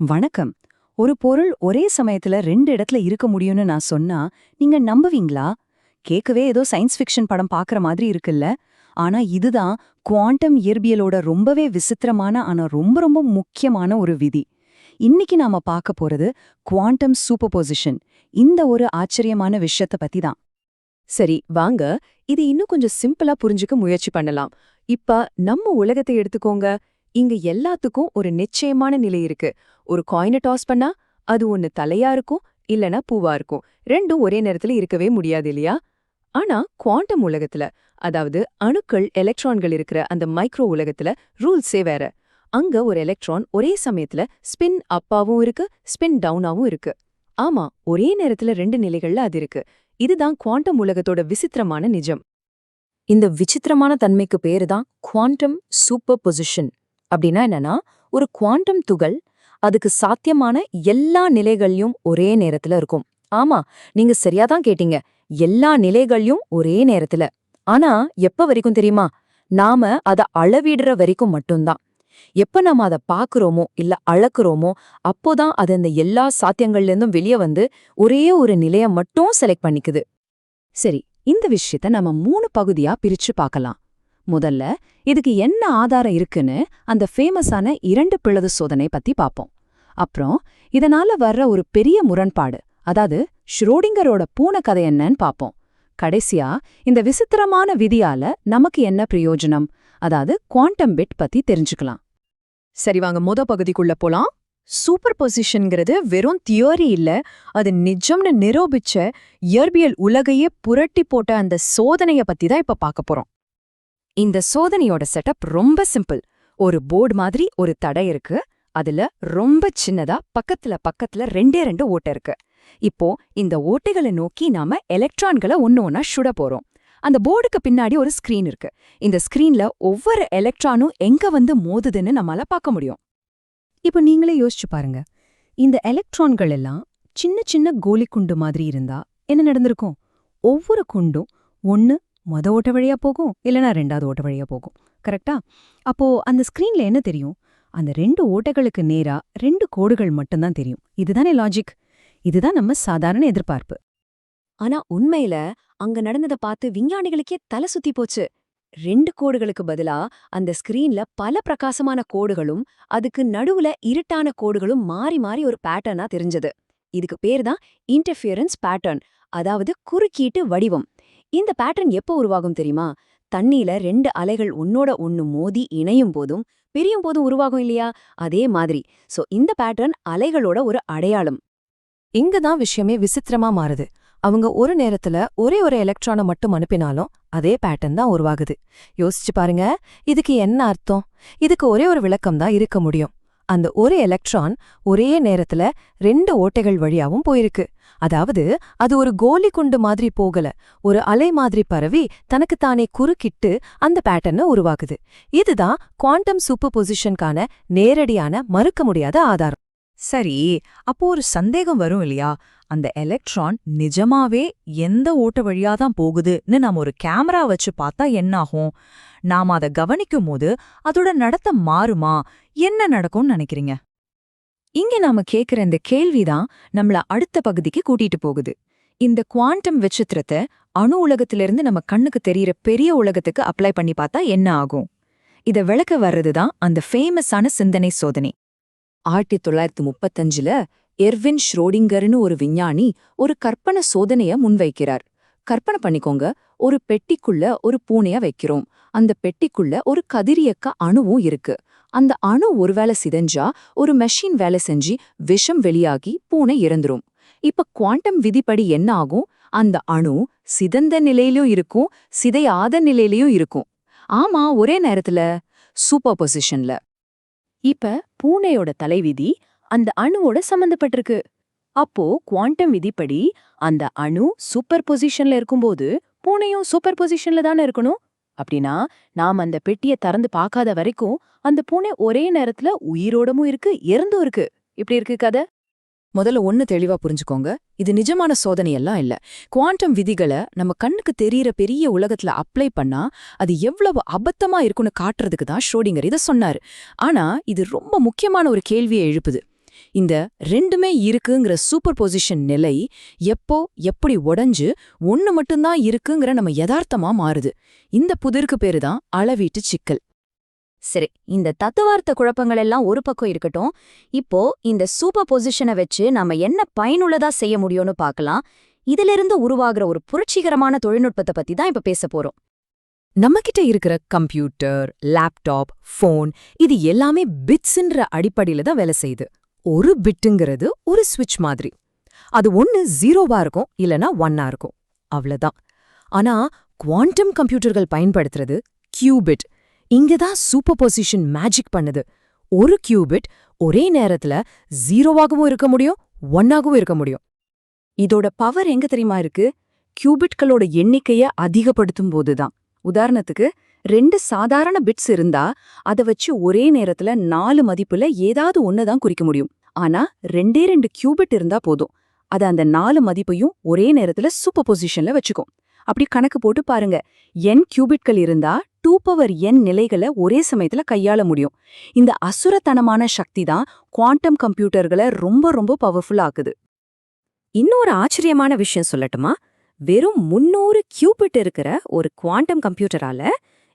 வணக்கம். ஒரு பொருள் ஒரே சமயத்துல ரெண்டு இடத்துல இருக்க முடியும்னு நான் சொன்னா நீங்க நம்புவீங்களா? கேட்கவே ஏதோ சயின்ஸ் ஃபிக்ஷன் படம் பார்க்குற மாதிரி இருக்குல்ல. ஆனா இதுதான் குவாண்டம் இயற்பியலோட ரொம்பவே விசித்திரமான ஆனா ரொம்ப ரொம்ப முக்கியமான ஒரு விதி. இன்னைக்கு நாம பார்க்க போறது குவாண்டம் சூப்பர்பொசிஷன். இந்த ஒரு ஆச்சரியமான விஷயத்த பத்தி தான். சரி வாங்க. இது இன்னும் கொஞ்சம் சிம்பிளா புரிஞ்சுக்க முயற்சி பண்ணலாம். இப்ப நம்ம உலகத்தை எடுத்துக்கோங்க. இங்க எல்லாத்துக்கும் ஒரு நிச்சயமான நிலை இருக்கு. ஒரு காயினை டாஸ் பண்ணா அது ஒன்னு தலையா இருக்கும் இல்லனா பூவா இருக்கும். ரெண்டும் ஒரே நேரத்துல இருக்கவே முடியாது இல்லையா? ஆனா குவாண்டம் உலகத்துல அதாவது அணுக்கள் எலக்ட்ரான்கள் இருக்கிற அந்த மைக்ரோ உலகத்துல ரூல்ஸே வேற. அங்க ஒரு எலக்ட்ரான் ஒரே சமயத்துல ஸ்பின் அப்பாவும் இருக்கு ஸ்பின் டவுனாவும் இருக்கு. ஆமா ஒரே நேரத்துல ரெண்டு நிலைகள்ல அது இருக்கு. இதுதான் குவாண்டம் உலகத்தோட விசித்திரமான நிஜம். இந்த விசித்திரமான தன்மைக்கு பேரு தான் குவாண்டம் சூப்பர் பொசிஷன் அப்படின்னா என்னன்னா ஒரு குவாண்டம் துகள் அதுக்கு சாத்தியமான எல்லா நிலைகள்லயும் ஒரே நேரத்துல இருக்கும். ஆமா நீங்க சரியாதான் கேட்டீங்க. எல்லா நிலைகள்லயும் ஒரே நேரத்துல. ஆனா எப்ப வரைக்கும் தெரியுமா? நாம அத அளவிடுற வரைக்கும் மட்டும்தான். எப்ப நாம அத பாக்குறோமோ இல்ல அளக்குறோமோ அப்போதான் அது அந்த எல்லா சாத்தியங்கள்ல இருந்தும் வெளியே வந்து ஒரே ஒரு நிலைய மட்டும் செலக்ட் பண்ணிக்குது. சரி இந்த விஷயத்த நம்ம மூணு பகுதியா பிரிச்சு பார்க்கலாம். முதல்ல இதுக்கு என்ன ஆதாரம் இருக்குன்னு அந்த ஃபேமஸான இரண்டு பிளவு சோதனை பத்தி பாப்போம். அப்புறம் இதனால வர்ற ஒரு பெரிய முரண்பாடு அதாவது ஷ்ரோடிங்கரோட பூனை கதை என்னன்னு பாப்போம். கடைசியா இந்த விசித்திரமான விதியால நமக்கு என்ன பிரயோஜனம்? அதாவது குவாண்டம் பிட் பத்தி தெரிஞ்சுக்கலாம். சரி வாங்க முத பகுதிக்குள்ள போலாம். சூப்பர் பொசிஷன்ங்கிறது வெறும் தியோரி இல்ல அது நிஜம்னு நிரூபிச்ச இயற்பியல் உலகையே புரட்டி போட்ட அந்த சோதனைய பத்தி தான் இப்ப பார்க்க போறோம். இந்த சோதனையோட செட்டப் ரொம்ப சிம்பிள் ஒரு போர்டு மாதிரி ஒரு தடை இருக்கு. அதுல ரொம்ப சின்னதா பக்கத்துல பக்கத்துல ரெண்டே ரெண்டு ஓட்டை இருக்கு. இப்போ இந்த ஓட்டைகளை நோக்கி நாம எலக்ட்ரான்களை ஒன்னு ஒன்னா சுட போறோம். அந்த போர்டுக்கு பின்னாடி ஒரு ஸ்கிரீன் இருக்கு. இந்த ஸ்கிரீன்ல ஒவ்வொரு எலக்ட்ரானும் எங்க வந்து மோதுதுன்னு நம்மால பார்க்க முடியும். இப்போ நீங்களே யோசிச்சு பாருங்க. இந்த எலக்ட்ரான்கள் எல்லாம் சின்ன சின்ன கோலிக்குண்டு மாதிரி இருந்தா என்ன நடந்திருக்கும்? ஒவ்வொரு குண்டும் ஒன்னு மொத ஓட்ட வழியா போகும் இல்லனா ரெண்டாவது ஓட்ட வழியா போகும். கரெக்டா? அப்போ அந்த ஸ்கிரீன்ல என்ன தெரியும்? அந்த ரெண்டு ஓட்டைகளுக்கு நேரா ரெண்டு கோடுகள் மட்டும்தான் தெரியும். இதுதானே லாஜிக் இதுதான் நம்ம சாதாரண எதிர்பார்ப்பு. ஆனா உண்மையில அங்க நடந்தத பார்த்து விஞ்ஞானிகளுக்கே தலை சுத்தி போச்சு. ரெண்டு கோடுகளுக்கு பதிலா அந்த ஸ்கிரீன்ல பல பிரகாசமான கோடுகளும் அதுக்கு நடுவுல இருட்டான கோடுகளும் மாறி மாறி ஒரு பேட்டர்னா தெரிஞ்சது. இதுக்கு பேர் தான் இன்டர்ஃபியரன்ஸ் பேட்டர்ன் அதாவது குறுக்கீட்டு வடிவம். இந்த பேட்டர்ன் எப்போ உருவாகும் தெரியுமா? தண்ணியில ரெண்டு அலைகள் ஒன்னோட ஒன்னு மோதி இணையும் போதும் பிரியும் போதும் உருவாகும் இல்லையா? அதே மாதிரி. சோ இந்த பேட்டர்ன் அலைகளோட ஒரு அடையாளம். இங்க தான் விஷயமே விசித்திரமா மாறுது. அவங்க ஒரு நேரத்துல ஒரே ஒரு எலக்ட்ரானை மட்டும் அனுப்பினாலும் அதே பேட்டர்ன் தான் உருவாகுது. யோசிச்சு பாருங்க. இதுக்கு என்ன அர்த்தம்? இதுக்கு ஒரே ஒரு விளக்கம் தான் இருக்க முடியும். அந்த ஒரு எலக்ட்ரான் ஒரே நேரத்துல ரெண்டு ஓட்டைகள் வழியாவும் போயிருக்கு. அதாவது அது ஒரு கோலி குண்டு மாதிரி போகல. ஒரு அலை மாதிரி பரவி தனக்கு தானே குறுக்கிட்டு அந்த பேட்டர்னை உருவாக்குது. இதுதான் குவாண்டம் சூப்பர் பொசிஷனுக்கான நேரடியான மறுக்க முடியாத ஆதாரம். சரி அப்போ ஒரு சந்தேகம் வரும் இல்லையா? அந்த எலக்ட்ரான் நிஜமாவே எந்த ஓட்ட வழியா தான் போகுதுன்னு நாம ஒரு கேமரா வச்சு பார்த்தா என்னாகும் நாம அதை கவனிக்கும் போது அதோட நடத்த மாறுமா? என்ன நடக்கும்னு நினைக்கிறீங்க? இங்க நாம கேக்குற இந்த கேள்விதான் நம்மள அடுத்த பகுதிக்கு கூட்டிட்டு போகுது. இந்த குவாண்டம் விசித்திரத்தை அணு உலகத்திலிருந்து நம்ம கண்ணுக்கு தெரியற பெரிய உலகத்துக்கு அப்ளை பண்ணி பார்த்தா என்ன ஆகும்? இத விளக்க வர்றதுதான் அந்த ஃபேமஸான சிந்தனை சோதனை. ஆயிரத்தி தொள்ளாயிரத்தி முப்பத்தஞ்சுல எர்வின் ஷ்ரோடிங்கர்னு ஒரு விஞ்ஞானி ஒரு கற்பனை சோதனைய முன்வைக்கிறார். கற்பனை பண்ணிக்கோங்க ஒரு பெட்டிக்குள்ள ஒரு பூனைய வைக்கிறோம். அந்த பெட்டிக்குள்ள ஒரு கதிரியக்க அணுவும் இருக்கு. அந்த அணு ஒருவேளை சிதஞ்சா ஒரு மெஷின் வேலை செஞ்சு விஷம் வெளியாகி பூனை இறந்துரும். இப்ப குவாண்டம் விதிப்படி என்ன ஆகும்? அந்த அணு சிதந்த நிலையிலும் இருக்கும் சிதையாத நிலையிலயும் இருக்கும். ஆமா ஒரே நேரத்துல சூப்பர் பொசிஷன்ல இப்ப பூனையோட தலைவிதி அந்த அணுவோட சம்பந்தப்பட்டிருக்கு. அப்போ குவாண்டம் விதிப்படி அந்த அணு சூப்பர் பொசிஷன்ல இருக்கும்போது பூனையும் சூப்பர் பொசிஷன்ல தானே இருக்கணும்? அப்படின்னா நாம் அந்த பெட்டிய திறந்து பார்க்காத வரைக்கும் அந்த பூனை ஒரே நேரத்துல உயிரோடமும் இருக்கு இறந்தும் இருக்கு. இப்படி இருக்கு கதை? முதல்ல ஒன்னு தெளிவா புரிஞ்சுக்கோங்க. இது நிஜமான சோதனையெல்லாம் இல்ல. குவாண்டம் விதிகளை நம்ம கண்ணுக்கு தெரியற பெரிய உலகத்துல அப்ளை பண்ணா அது எவ்வளவு அபத்தமா இருக்குன்னு காட்டுறதுக்கு தான் ஷ்ரோடிங்கர் இதை சொன்னாரு. ஆனா இது ரொம்ப முக்கியமான ஒரு கேள்வியை எழுப்புது. இந்த ரெண்டுமே இருக்குங்கிற சூப்பர் பொசிஷன் நிலை எப்போ எப்படி உடஞ்சு ஒன்று மட்டும்தான் இருக்குங்கிற நம்ம யதார்த்தமா மாறுது. இந்த புதிருக்கு பேரு தான் அளவீட்டு சிக்கல். சரி இந்த தத்துவார்த்த குழப்பங்கள் எல்லாம் ஒரு பக்கம் இருக்கட்டும். இப்போ இந்த சூப்பர் பொசிஷனை வச்சு நாம என்ன பயனுள்ளதா செய்ய முடியும்னு பார்க்கலாம். இதிலிருந்து உருவாகிற ஒரு புரட்சிகரமான தொழில்நுட்பத்தை பத்தி தான் இப்ப பேச போறோம். நம்மகிட்ட இருக்கிற கம்ப்யூட்டர் லேப்டாப் ஃபோன் இது எல்லாமே பிட்ஸ்ன்ற அடிப்படையில தான் வேலை செய்யுது. ஒரு பிட்டுங்கிறது ஒரு சுவிட்ச் மாதிரி. அது ஒன்னு ஜீரோவா இருக்கும் இல்லனா ஒன்னா இருக்கும். அவ்வளவுதான். ஆனா குவாண்டம் கம்ப்யூட்டர்கள் பயன்படுத்துறது கியூபிட். இங்க தான் சூப்பர் பொசிஷன் மேஜிக் பண்ணுது. ஒரு கியூபிட் ஒரே நேரத்துல ஜீரோவாகவும் இருக்க முடியும் ஒன்னாகவும் இருக்க முடியும். இதோட பவர் எங்க தெரியுமா இருக்கு? கியூபிட்களோட எண்ணிக்கைய அதிகப்படுத்தும் போதுதான் உதாரணத்துக்கு ரெண்டு சாதாரண பிட்ஸ் இருந்தா அத வச்சு ஒரே நேரத்துல நாலு மதிப்புல ஏதாவது ஒன்னு தான் குறிக்க முடியும். ஆனா ரெண்டே ரெண்டு கியூபிட் இருந்தா போதும். அது அந்த நாலு மதிப்பையும் ஒரே நேரத்துல சூப்பர் பொசிஷன்ல வச்சுக்கும். அப்படி கணக்கு போட்டு பாருங்க. என் கியூபிட்கள் இருந்தா டூ பவர் என் நிலைகளை ஒரே சமயத்துல கையாள முடியும். இந்த அசுரத்தனமான சக்தி தான் குவாண்டம் கம்ப்யூட்டர்களை ரொம்ப ரொம்ப பவர்ஃபுல் ஆக்குது. இன்னொரு ஆச்சரியமான விஷயம் சொல்லட்டுமா? வெறும் முன்னூறு கியூபிட் இருக்கிற ஒரு குவாண்டம் கம்ப்யூட்டரால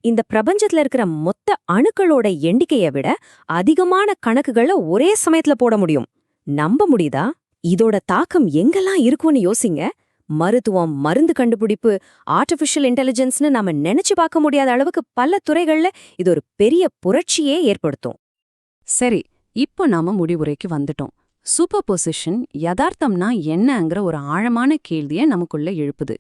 இந்த பிரபஞ்சத்துல இருக்கிற மொத்த அணுக்களோட எண்ணிக்கையை விட அதிகமான கணக்குகளை ஒரே சமயத்துல போட முடியும். நம்ப முடியுதா? இதோட தாக்கம் எங்கெல்லாம் இருக்கும்னு யோசிங்க. மருத்துவம் மருந்து கண்டுபிடிப்பு ஆர்டிஃபிஷியல் இன்டெலிஜென்ஸ்னு நாம நினைச்சு பார்க்க முடியாத அளவுக்கு பல துறைகள்ல இது ஒரு பெரிய புரட்சியே ஏற்படுத்தும். சரி இப்போ நாம முடிவுரைக்கு வந்துட்டோம். சூப்பர் பொசிஷன் யதார்த்தம்னா என்னங்கிற ஒரு ஆழமான கேள்விய நமக்குள்ள எழுப்புது.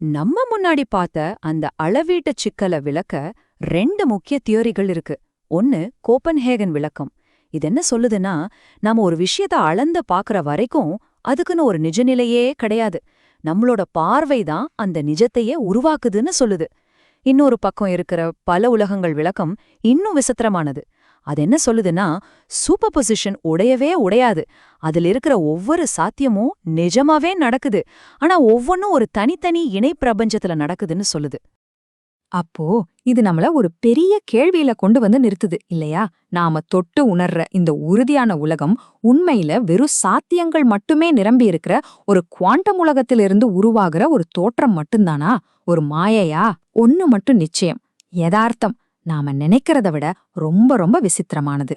நம்ம முன்னாடி பார்த்த அந்த அளவீட்டு சிக்கலை விளக்க ரெண்டு முக்கிய தியோரிகள் இருக்கு. ஒன்னு கோப்பன்ஹேகன் விளக்கம். இது என்ன சொல்லுதுன்னா நாம ஒரு விஷயத்த அளந்து பாக்குற வரைக்கும் அதுக்குன்னு ஒரு நிஜநிலையே கிடையாது. நம்மளோட பார்வை தான் அந்த நிஜத்தையே உருவாக்குதுன்னு சொல்லுது. இன்னொரு பக்கம் இருக்கிற பல உலகங்கள் விளக்கம் இன்னும் விசித்திரமானது. அது என்ன சொல்லுதுன்னா சூப்பர் பொசிஷன் உடையவே உடையாது. அதுல இருக்கிற ஒவ்வொரு சாத்தியமும் நிஜமாவே நடக்குது. ஆனா ஒவ்வொன்னும் ஒரு தனித்தனி இணை பிரபஞ்சத்துல நடக்குதுன்னு சொல்லுது. அப்போ இது நம்மள ஒரு பெரிய கேள்வியில கொண்டு வந்து நிறுத்துது இல்லையா? நாம தொட்டு உணர்ற இந்த உறுதியான உலகம் உண்மையில வெறும் சாத்தியங்கள் மட்டுமே நிரம்பி இருக்கிற ஒரு குவாண்டம் உலகத்திலிருந்து உருவாகிற ஒரு தோற்றம் மட்டும்தானா? ஒரு மாயையா? ஒன்னு மட்டும் நிச்சயம். யதார்த்தம். நாம நினைக்கிறத விட ரொம்ப ரொம்ப விசித்திரமானது.